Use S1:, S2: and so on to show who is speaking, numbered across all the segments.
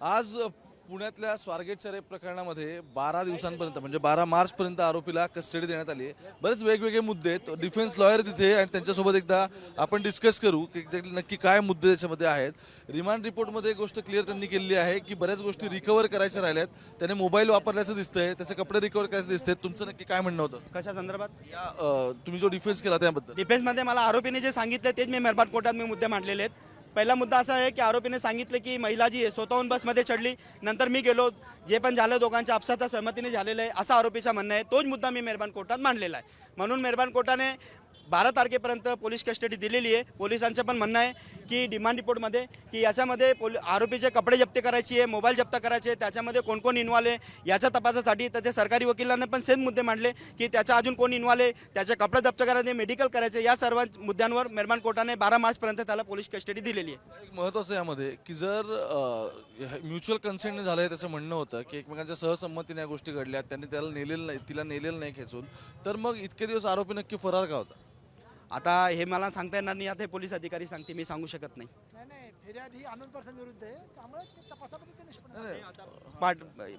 S1: आज पुण्यातल्या स्वारगेटच्या रेप प्रकरणामध्ये बारा दिवसांपर्यंत म्हणजे बारा मार्चपर्यंत आरोपीला कस्टडी देण्यात आली आहे. बरेच वेगवेगळे मुद्दे आहेत. डिफेन्स लॉयर तिथे आणि त्यांच्यासोबत एकदा आपण डिस्कस करू की नक्की काय मुद्दे त्याच्यामध्ये आहेत. रिमांड रिपोर्टमध्ये एक गोष्ट क्लिअर त्यांनी केलेली आहे की बऱ्याच गोष्टी रिकवर करायच्या राहिल्यात. त्याने मोबाईल वापरल्याचं दिसतंय त्याचे कपडे रिकवर करायचे दिसतंय. तुमचं नक्की काय म्हणणं होतं?
S2: कशा संदर्भात?
S1: या अं, तुम्ही जो डिफेन्स केला त्याबद्दल.
S2: डिफेन्समध्ये मला आरोपीने जे सांगितलं तेच मी मेहरबान कोर्टात मी मुद्दे मांडलेले आहेत. पहिला मुद्दा असा आहे की आरोपीने सांगितलं की महिला जी आहे स्वतःहून बसमध्ये चढली नंतर मी गेलो जे पण झालं दोघांच्या आपसाच्या सहमतीने झालेलं आहे असा आरोपीचा म्हणणं आहे. तोच मुद्दा मी मेहरबान कोर्टात मांडलेला आहे. म्हणून मेहरबान कोर्टाने बारा तारखेपर्यंत पोलीस कस्टडी दिलेली आहे. पोलिसांचं पण म्हणणं आहे की डिमांड रिपोर्टमध्ये की याच्यामध्ये पोल आरोपीचे कपडे जप्त करायची आहे मोबाईल जप्त करायचे त्याच्यामध्ये कोण कोण इन्व्हॉल्व आहे याच्या तपासासाठी त्याचे सरकारी वकिलांना पण सेम मुद्दे मांडले की त्याच्या अजून कोण इन्व्हॉल्व आहे त्याचे कपडे जप्त करायचे मेडिकल करायचे या सर्व मुद्द्यांवर मेहरबान कोर्टाने बारा मार्चपर्यंत त्याला पोलीस कस्टडी दिलेली आहे.
S1: महत्त्वाचं यामध्ये की जर म्युच्युअल कन्सेंटने झालं आहे त्याचं म्हणणं होतं की एकमेकांच्या सहसंमतीने या गोष्टी घडल्या त्यांनी त्याला नेलेलं नाही तिला नेलेलं नाही खेचून तर मग इतके दिवस आरोपी नक्की फरार का होता?
S2: आता हे मला सांगता येणार नाही आता हे पोलीस अधिकारी सांगते मी सांगू शकत नाही.
S3: नाही नाही फिर्याद ही आनंद पर्सन विरुद्ध आहे त्यामुळे ते तपासामध्ये ते निष्पन्न झालं.
S2: पाठ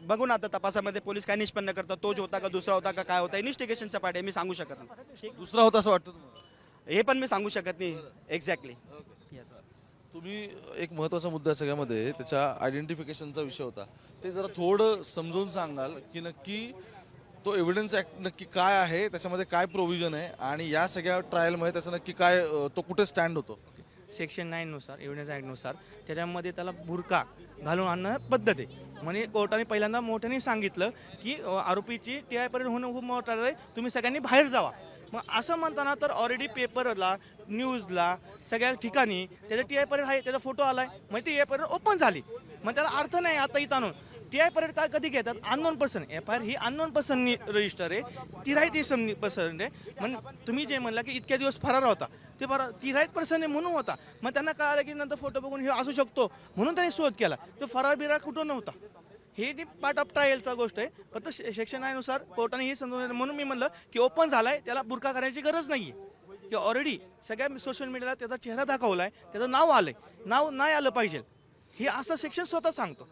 S2: बघू ना आता तपासामध्ये पोलीस काय निष्पन्न करतात तोच होता का दुसरा होता का काय होता इन्व्हेस्टिगेशनचा पार्ट आहे मी सांगू शकत नाही.
S1: दुसरा होता असं वाटतं तुम्हाला?
S2: हे पण मी सांगू शकत नाही एक्झॅक्टली
S1: तुम्ही एक महत्त्वाचा मुद्दा सगळ्यामध्ये त्याच्या आयडेंटिफिकेशनचा विषय होता. ते जरा थोडं समजून सांगाल की नक्की तो एव्हिडन्स ॲक्ट नक्की काय आहे त्याच्यामध्ये काय प्रोव्हिजन आहे आणि या सगळ्या ट्रायलमध्ये त्याचं नक्की काय तो कुठे स्टँड होतो?
S4: सेक्शन नाईननुसार एव्हिडन्स ॲक्टनुसार त्याच्यामध्ये त्याला बुरका घालून आणणं पद्धत आहे. म्हणजे कोर्टाने पहिल्यांदा मोठ्याने सांगितलं की अ, आरोपीची टी आय परेड होणं खूप मोठं आहे. तुम्ही सगळ्यांनी बाहेर जावा. मग असं म्हणताना तर ऑलरेडी पेपरला न्यूजला सगळ्या ठिकाणी त्याचा टी आय परेड आहे त्याचा फोटो आला आहे म्हणजे ती आय परेड ओपन झाली. मग त्याला अर्थ नाही आता इथं आणून. टी आय परेड काय कधी घेतात? Unknown person F I R he unknown person register आहे. ती राहीत पर्सन आहे. म्हण तुम्ही जे म्हणला की इतक्या दिवस फरार होता ते बरं ती राईट पर्सन आहे म्हणून होता. मग त्यांना कळालं की नंतर फोटो बघून हे असू शकतो. म्हणून त्यांनी शोध केला. तो फरार बिरार कुठं नव्हता. हे जी पार्ट ऑफ ट्रायलचा गोष्ट आहे. फक्त सेक्शननुसार कोर्टाने हे समजून म्हणून मी म्हणलं की ओपन झालाय त्याला बुरखा करायची गरज नाही आहे की ऑलरेडी सगळ्या सोशल मीडियाला त्याचा चेहरा दाखवला आहे त्याचं नाव आलंय. नाव नाही आलं पाहिजे. हे असं सेक्शन स्वतः सांगतो.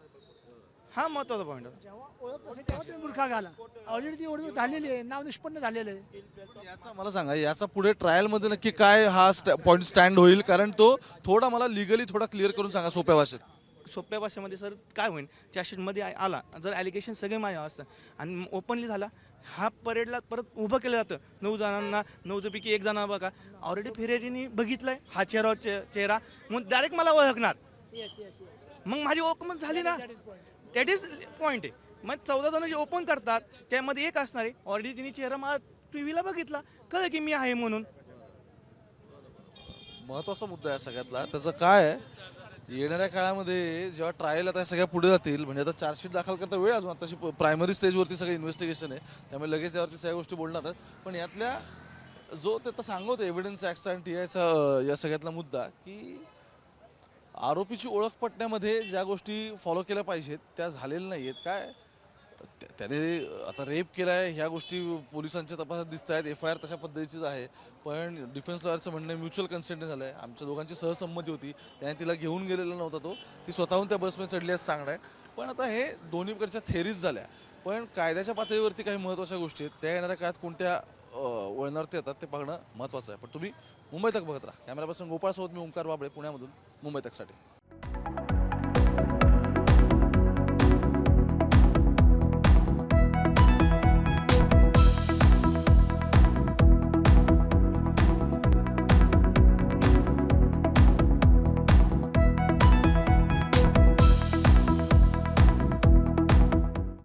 S4: हा महत्त्वाचा पॉईंट आहे.
S3: जेव्हा ओळख नसेल तेव्हा तुम्ही मूर्खा घाला. ऑलरेडी ती ओळख झालेली आहे नाव निष्पन्न झालेलं आहे.
S1: याचा मला सांगा याचा पुढे ट्रायलमध्ये नक्की काय हा पॉईंट स्टँड होईल? कारण तो थोडा मला लिगली थोडा क्लिअर करून सांगा सोप्या भाषेत.
S4: सोप्या भाषेमध्ये सर काय होईल? चार्जशीटमध्ये आ- आला. जर ॲलिगेशन सगळे माझे असतं आणि ओपनली झाला हा परेडला परत उभं केलं जातं. नऊ जणांना नऊपैकी एक जणा बघा. ऑलरेडी फिर्यादीने बघितलंय हा चेहरा चे- चेहरा. मग डायरेक्ट मला ओळखणार. मग माझी ओळख मग झाली ना. दॅट इज पॉईंट आहे मग चौदा जण जे ओपन करतात त्यामध्ये एक असणार आहे. ऑलरेडी तिने चेहरा मला टी व्हीला बघितला. कळलं की मी आहे म्हणून.
S1: महत्त्वाचा मुद्दा आहे सगळ्यातला. त्याचं काय आहे? येणाऱ्या काळामध्ये जेव्हा ट्रायल आता सगळ्या पुढे जातील म्हणजे आता चार्जशीट दाखल करता वेळ अजून. आताशी प्रायमरी स्टेजवरती सगळं इन्व्हेस्टिगेशन आहे. त्यामुळे लगेच यावरती सगळ्या गोष्टी बोलणार आहेत. पण यातल्या जो ते आता सांगत एव्हिडन्स ॲक्टचा आणि टी आयचा या सगळ्यातला मुद्दा की आरोपीची ओळख पटण्यामध्ये ज्या गोष्टी फॉलो केल्या पाहिजेत त्या झालेल्या नाही आहेत काय? त्या- त्याने आता रेप केला आहे ह्या गोष्टी पोलिसांच्या तपासात दिसत आहेत एफ आय आर तशा पद्धतीचीच आहे. पण डिफेन्स लॉयरचं म्हणणं म्युच्युअल कन्सेंट झालं आहे आमच्या दोघांची सहसंमती होती त्याने तिला घेऊन गेलेला नव्हता तो. ती स्वतःहून त्या बसमध्ये चढली असं सांगणार आहे. पण आता हे दोन्हीकडच्या थेरीज झाल्या. पण कायद्याच्या पातळीवरती काही महत्त्वाच्या गोष्टी आहेत. त्या येणाऱ्या काळात कोणत्या अं, येतात ते पाहणं महत्त्वाचं आहे. पण तुम्ही मुंबई तक बघत राहा. कॅमेरापासून गोपाळसोबत मी ओंकार बाबळे पुण्यामधून मुंबई तकसाठी.